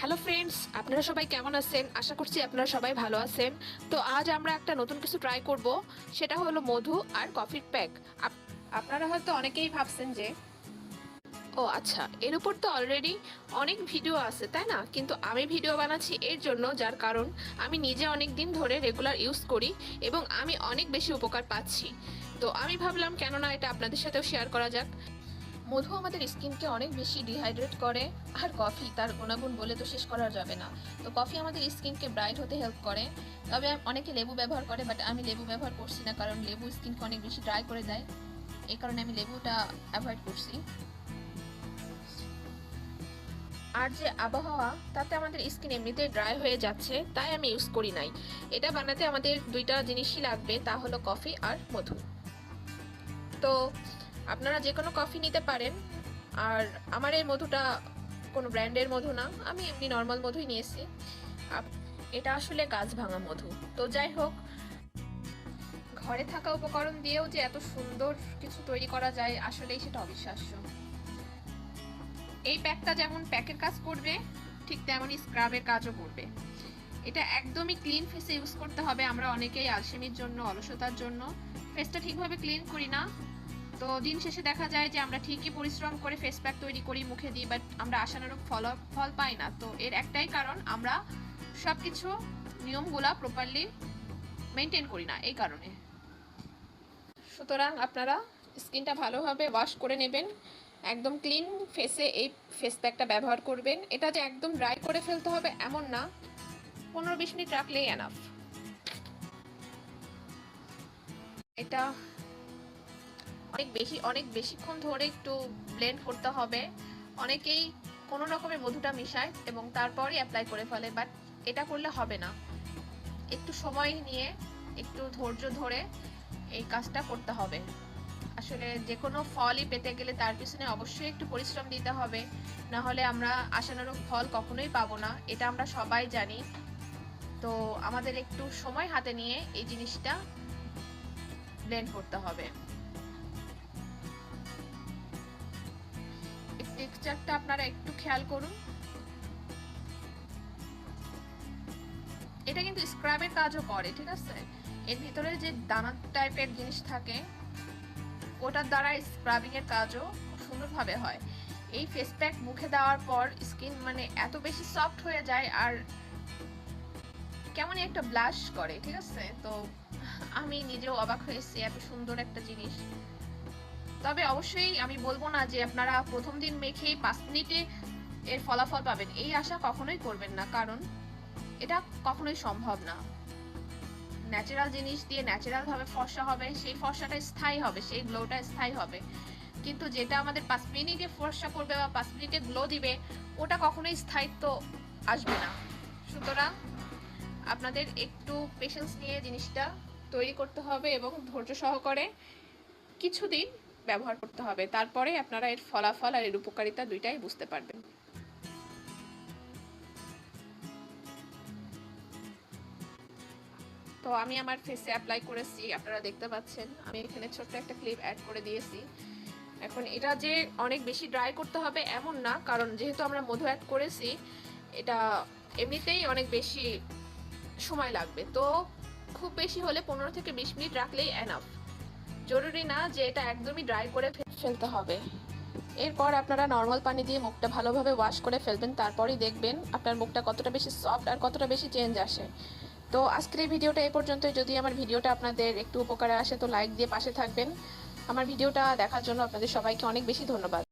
Hello friends আপনারা সবাই কেমন আছেন? আশা করছি আপনারা সবাই ভালো আছেন। তো আজ আমরা একটা নতুন কিছু ট্রাই করব। সেটা হলো মধু আর কফির প্যাক আপনারা হয়তো অনেকেই ভাবছেন যে, ও আচ্ছা এর উপর তো অলরেডি অনেক ভিডিও আছে, তাই না? কিন্তু আমি ভিডিও বানাচ্ছি এর জন্য, যার কারণ আমি নিজে অনেক দিন ধরে রেগুলার ইউজ করি এবং আমি অনেক বেশি উপকার পাচ্ছি। তো আমি ভাবলাম কেননা এটা আপনাদের সাথেও শেয়ার করা যাক। মধু আমাদের স্কিনকে অনেক বেশি ডিহাইড্রেট করে, আর কফি তার গুণাগুণ বলে তো শেষ করা যাবে না। তো কফি আমাদের স্কিনকে ব্রাইট হতে হেল্প করে। তবে অনেকে লেবু ব্যবহার করে বাট আমি লেবু ব্যবহার করছি না, কারণ লেবু স্কিনকে অনেক বেশি ড্রাই করে দেয়। এই কারণে আমি লেবুটা অ্যাভয়েড করছি। আর যে আবহাওয়া, তাতে আমাদের স্কিন এমনিতেই ড্রাই হয়ে যাচ্ছে, তাই আমি ইউজ করি নাই। এটা বানাতে আমাদের দুইটা জিনিসই লাগবে, তা হলো কফি আর মধু। তো আপনারা যে কোনো কফি নিতে পারেন। আর আমার এই মধুটা কোনো ব্র্যান্ডের মধু না, আমি এমনি নর্মাল মধুই নিয়েছি। এটা আসলে গাছ ভাঙা মধু। তো যাই হোক, ঘরে থাকা উপকরণ দিয়েও যে এত সুন্দর কিছু তৈরি করা যায়, আসলেই সেটা অবিশ্বাস্য। এই প্যাকটা যেমন প্যাকের কাজ করবে, ঠিক তেমনই স্ক্রাবের কাজও করবে। এটা একদমই ক্লিন ফেসে ইউজ করতে হবে। আমরা অনেকেই আলসেমির জন্য, অলসতার জন্য ফেসটা ঠিকভাবে ক্লিন করি না। তো দিন শেষে দেখা যায় যে আমরা ঠিকই পরিশ্রম করে ফেস প্যাক তৈরি করি মুখে দিই বাট আমরা আশানুরূপ ফল ফল পাই না। তো এর একটাই কারণ, আমরা সব কিছু নিয়মগুলা প্রপারলি মেনটেন করি না, এই কারণে। সুতরাং আপনারা স্কিনটা ভালোভাবে ওয়াশ করে নেবেন, একদম ক্লিন ফেসে এই ফেস প্যাকটা ব্যবহার করবেন। এটা যে একদম ড্রাই করে ফেলতে হবে এমন না, পনেরো বিশ মিনিট রাখলেই এনাফ এটা অনেক বেশি, অনেক বেশিক্ষণ ধরে একটু ব্লেন্ড করতে হবে। অনেকেই কোনো রকমের মধুটা মিশায় এবং তারপরই অ্যাপ্লাই করে ফেলে বাট এটা করলে হবে না। একটু সময় নিয়ে, একটু ধৈর্য ধরে এই কাজটা করতে হবে। আসলে যে কোনো ফলই পেতে গেলে তার পিছনে অবশ্যই একটু পরিশ্রম দিতে হবে। না হলে আমরা আশানুরূপ ফল কখনোই পাবো না, এটা আমরা সবাই জানি। তো আমাদের একটু সময় হাতে নিয়ে এই জিনিসটা ব্লেন্ড করতে হবে। টেক্সচারটা আপনারা একটু খেয়াল করুন। এটা কিন্তু স্ক্রাবের কাজও করে, ঠিক আছে? এর ভিতরে যে দানা টাইপের জিনিস থাকে, ওটার দ্বারা স্ক্রাবিং এর কাজও সুন্দরভাবে হয়। এই ফেস প্যাক মুখে দেওয়ার পর স্কিন মানে এত বেশি সফট হয়ে যায় আর কেমনই একটা ব্লাশ করে, ঠিক আছে? তো আমি নিজেও অবাক হয়েছি, এত সুন্দর একটা জিনিস। তবে অবশ্যই আমি বলব না যে আপনারা প্রথম দিন মেখেই পাঁচ মিনিটে এর ফলাফল পাবেন। এই আশা কখনোই করবেন না, কারণ এটা কখনোই সম্ভব না। ন্যাচারাল জিনিস দিয়ে ন্যাচারাল ভাবে ফর্সা হবে, সেই ফর্সাটা স্থায়ী হবে, সেই গ্লোটা স্থায়ী হবে। কিন্তু যেটা আমাদের পাঁচ মিনিটে ফর্সা করবে বা পাঁচ মিনিটে গ্লো দিবে, ওটা কখনোই স্থায়িত্ব আসবে না। সুতরাং আপনাদের একটু পেশেন্স নিয়ে জিনিসটা তৈরি করতে হবে এবং ধৈর্য সহকারে কিছুদিন ব্যবহার করতে হবে। তারপরে আপনারা এর ফলাফল আর এর উপকারিতা দুইটাই বুঝতে পারবেন। তো আমি আমার ফেসে অ্যাপ্লাই করেছি, আপনারা দেখতে পাচ্ছেন। আমি এখানে ছোট্ট একটা ক্লিপ অ্যাড করে দিয়েছি। এখন এটা যে অনেক বেশি ড্রাই করতে হবে এমন না, কারণ যেহেতু আমরা মধু অ্যাড করেছি, এটা এমনিতেই অনেক বেশি সময় লাগবে। তো খুব বেশি হলে পনেরো থেকে বিশ মিনিট রাখলেই এনাফ জরুরি না যে এটা একদমই ড্রাই করে ফেলতে হবে। এরপর আপনারা নর্মাল পানি দিয়ে মুখটা ভালোভাবে ওয়াশ করে ফেলবেন, তারপরই দেখবেন আপনার মুখটা কতটা বেশি সফট আর কতটা বেশি চেঞ্জ আসে। তো আজকের এই ভিডিওটা এ পর্যন্ত যদি আমার ভিডিওটা আপনাদের একটু উপকারে আসে, তো লাইক দিয়ে পাশে থাকবেন। আমার ভিডিওটা দেখার জন্য আপনাদের সবাইকে অনেক বেশি ধন্যবাদ।